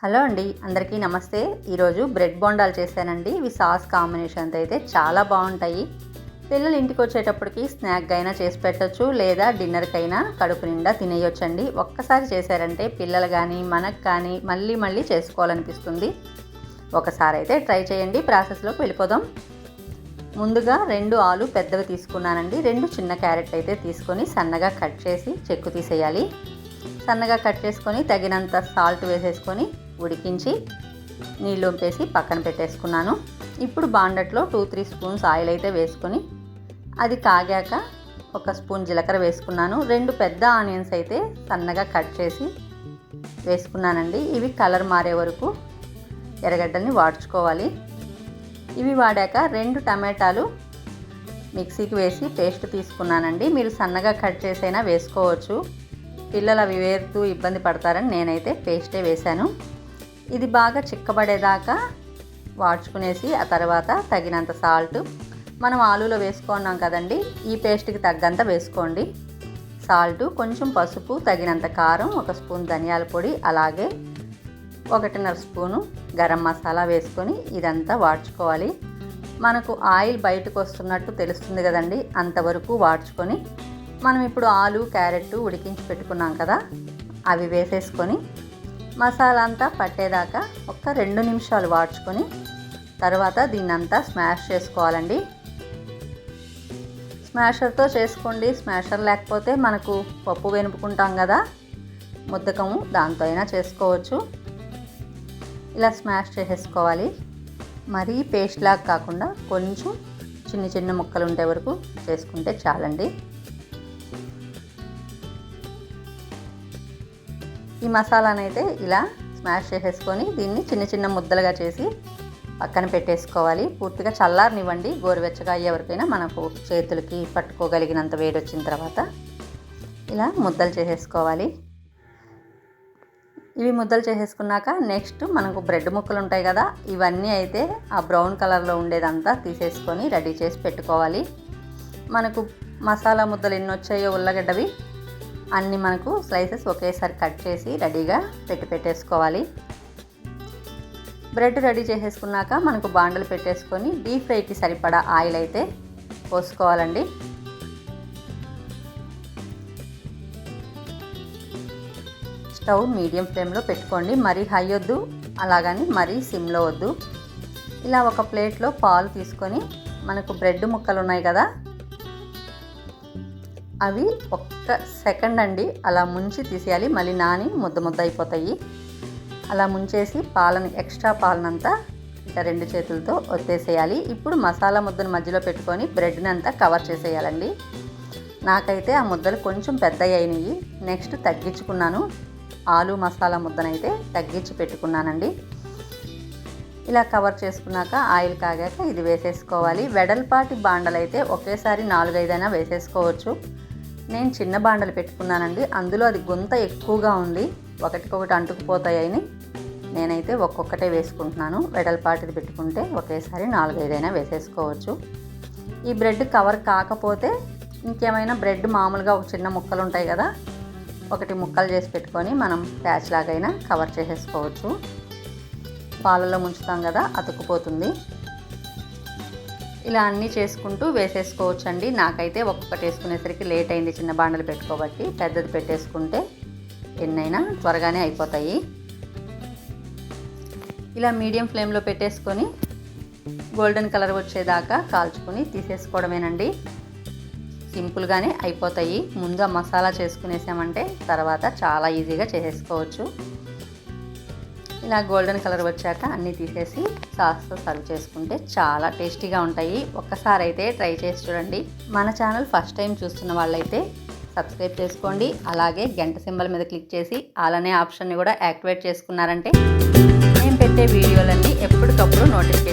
Hello అండి అందరికీ నమస్తే. ఈరోజు బ్రెడ్ బొండాలు చేశానండి. ఇవి సాస్ కాంబినేషన్తో అయితే చాలా బాగుంటాయి. పిల్లలు ఇంటికి వచ్చేటప్పటికి స్నాక్ అయినా చేసి పెట్టచ్చు లేదా డిన్నర్కైనా కడుపు నిండా తినేయొచ్చండి. ఒక్కసారి చేశారంటే పిల్లలు కానీ మనకు కానీ మళ్ళీ మళ్ళీ చేసుకోవాలనిపిస్తుంది. ఒకసారి అయితే ట్రై చేయండి ప్రాసెస్లోకి వెళ్ళిపోదాం. ముందుగా రెండు ఆలు పెద్దవి తీసుకున్నానండి. రెండు చిన్న క్యారెట్ అయితే తీసుకొని సన్నగా కట్ చేసి చెక్కు తీసేయాలి. సన్నగా కట్ చేసుకొని తగినంత సాల్ట్ వేసేసుకొని ఉడికించి నీళ్ళు వంపేసి పక్కన పెట్టేసుకున్నాను. ఇప్పుడు బాండట్లో టూ త్రీ స్పూన్స్ ఆయిల్ అయితే వేసుకొని అది కాగాక ఒక స్పూన్ జీలకర్ర వేసుకున్నాను. రెండు పెద్ద ఆనియన్స్ అయితే సన్నగా కట్ చేసి వేసుకున్నానండి. ఇవి కలర్ మారే వరకు ఎర్రగడ్డల్ని వాడ్చుకోవాలి. ఇవి వాడాక రెండు టమాటాలు మిక్సీకి వేసి పేస్ట్ తీసుకున్నానండి. మీరు సన్నగా కట్ చేసైనా వేసుకోవచ్చు. పిల్లలు అవి వేరుతూ ఇబ్బంది పడతారని నేనైతే పేస్టే వేశాను. ఇది బాగా చిక్కబడేదాకా వాడ్చుకునేసి ఆ తర్వాత తగినంత సాల్ట్ మనం ఆలూలో వేసుకున్నాం కదండి. ఈ పేస్ట్కి తగ్గంత వేసుకోండి. సాల్ట్ కొంచెం పసుపు తగినంత కారం ఒక స్పూన్ ధనియాల పొడి అలాగే ఒకటిన్నర స్పూను గరం మసాలా వేసుకొని ఇదంతా వాడ్చుకోవాలి. మనకు ఆయిల్ బయటకు వస్తున్నట్టు తెలుస్తుంది కదండి. అంతవరకు వాడ్చుకొని మనం ఇప్పుడు ఆలు క్యారెట్ ఉడికించి పెట్టుకున్నాం కదా అవి వేసేసుకొని మసాలా అంతా పట్టేదాకా ఒక రెండు నిమిషాలు వాడ్చుకొని తర్వాత దీన్నంతా స్మాష్ చేసుకోవాలండి. స్మాషర్తో చేసుకోండి. స్మాషర్ లేకపోతే మనకు పప్పు వెనుపుకుంటాం కదా. ముద్దకము దాంతో అయినా చేసుకోవచ్చు. ఇలా స్మాష్ చేసేసుకోవాలి. మరీ పేస్ట్ లాగా కాకుండా కొంచెం చిన్న చిన్న ముక్కలు ఉండే వరకు చేసుకుంటే చాలండి. ఈ మసాలానైతే ఇలా స్మాష్ చేసేసుకొని దీన్ని చిన్న చిన్న ముద్దలుగా చేసి పక్కన పెట్టేసుకోవాలి. పూర్తిగా చల్లారనివ్వండి. గోరువెచ్చగా అయ్యే వరకైనా మనకు చేతులకి పట్టుకోగలిగినంత వేడి వచ్చిన తర్వాత ఇలా ముద్దలు చేసేసుకోవాలి. ఇవి ముద్దలు చేసేసుకున్నాక నెక్స్ట్ మనకు బ్రెడ్ ముక్కలు ఉంటాయి కదా ఇవన్నీ అయితే ఆ బ్రౌన్ కలర్లో ఉండేదంతా తీసేసుకొని రెడీ చేసి పెట్టుకోవాలి. మనకు మసాలా ముద్దలు ఎన్ని వచ్చాయో ఉల్లగడ్డవి అన్నీ మనకు స్లైసెస్ ఒకేసారి కట్ చేసి రెడీగా పెట్టి పెట్టేసుకోవాలి. బ్రెడ్ రెడీ చేసేసుకున్నాక మనకు బాండలు పెట్టేసుకొని డీప్ ఫ్రైకి సరిపడా ఆయిల్ అయితే పోసుకోవాలండి. స్టవ్ మీడియం ఫ్లేమ్లో పెట్టుకోండి. మరీ హై వద్దు అలాగని మరీ సిమ్లో వద్దు. ఇలా ఒక ప్లేట్లో పాలు తీసుకొని మనకు బ్రెడ్ ముక్కలు ఉన్నాయి కదా అవి ఒక్క సెకండ్ అండి. అలా ముంచి తీసేయాలి. మళ్ళీ నాని ముద్ద ముద్ద అయిపోతాయి. అలా ముంచేసి పాలను ఎక్స్ట్రా పాలనంతా ఇట్లా రెండు చేతులతో ఒత్తేసేయాలి. ఇప్పుడు మసాలా ముద్దను మధ్యలో పెట్టుకొని బ్రెడ్ని అంతా కవర్ చేసేయాలండి. నాకైతే ఆ ముద్దలు కొంచెం పెద్దవి అయినాయి. నెక్స్ట్ తగ్గించుకున్నాను. ఆలు మసాలా ముద్దనైతే తగ్గించి పెట్టుకున్నానండి. ఇలా కవర్ చేసుకున్నాక ఆయిల్ కాగాక ఇది వేసేసుకోవాలి. వెడల్పాటి బాండలు అయితే ఒకేసారి నాలుగైదైనా వేసేసుకోవచ్చు. నేను చిన్న బాండలు పెట్టుకున్నానండి. అందులో అది గుంత ఎక్కువగా ఉంది. ఒకటికొకటి అంటుకుపోతాయని నేనైతే ఒక్కొక్కటే వేసుకుంటున్నాను. వెడల్పాటిది పెట్టుకుంటే ఒకేసారి నాలుగైదైనా వేసేసుకోవచ్చు. ఈ బ్రెడ్ కవర్ కాకపోతే ఇంకేమైనా బ్రెడ్ మామూలుగా ఒక చిన్న ముక్కలు ఉంటాయి కదా ఒకటి ముక్కలు చేసి పెట్టుకొని మనం ప్యాచ్ లాగైనా కవర్ చేసేసుకోవచ్చు. పాలలో ముంచుతాం కదా అతుక్కుపోతుంది. ఇలా అన్నీ చేసుకుంటూ వేసేసుకోవచ్చు అండి నాకైతే ఒక్కొక్కటి వేసుకునేసరికి లేట్ అయింది చిన్న బాండలు పెట్టుకోబట్టి పెద్దది పెట్టేసుకుంటే ఎన్నైనా త్వరగానే అయిపోతాయి. ఇలా మీడియం ఫ్లేమ్లో పెట్టేసుకొని గోల్డెన్ కలర్ వచ్చేదాకా కాల్చుకొని తీసేసుకోవడమేనండి. సింపుల్గానే అయిపోతాయి. ముందు మసాలా చేసుకునేసామంటే తర్వాత చాలా ఈజీగా చేసేసుకోవచ్చు. ఇలా గోల్డెన్ కలర్ వచ్చాక అన్నీ తీసేసి సాస్తో సర్వ్ చేసుకుంటే చాలా టేస్టీగా ఉంటాయి. ఒక్కసారి అయితే ట్రై చేసి చూడండి. మన ఛానల్ ఫస్ట్ టైం చూస్తున్న వాళ్ళైతే సబ్స్క్రైబ్ చేసుకోండి. అలాగే గంట సింబల్ మీద క్లిక్ చేసి అలానే ఆప్షన్ని కూడా యాక్టివేట్ చేసుకున్నారంటే నేను పెట్టే వీడియోలన్నీ ఎప్పటికప్పుడు నోటిఫికేషన్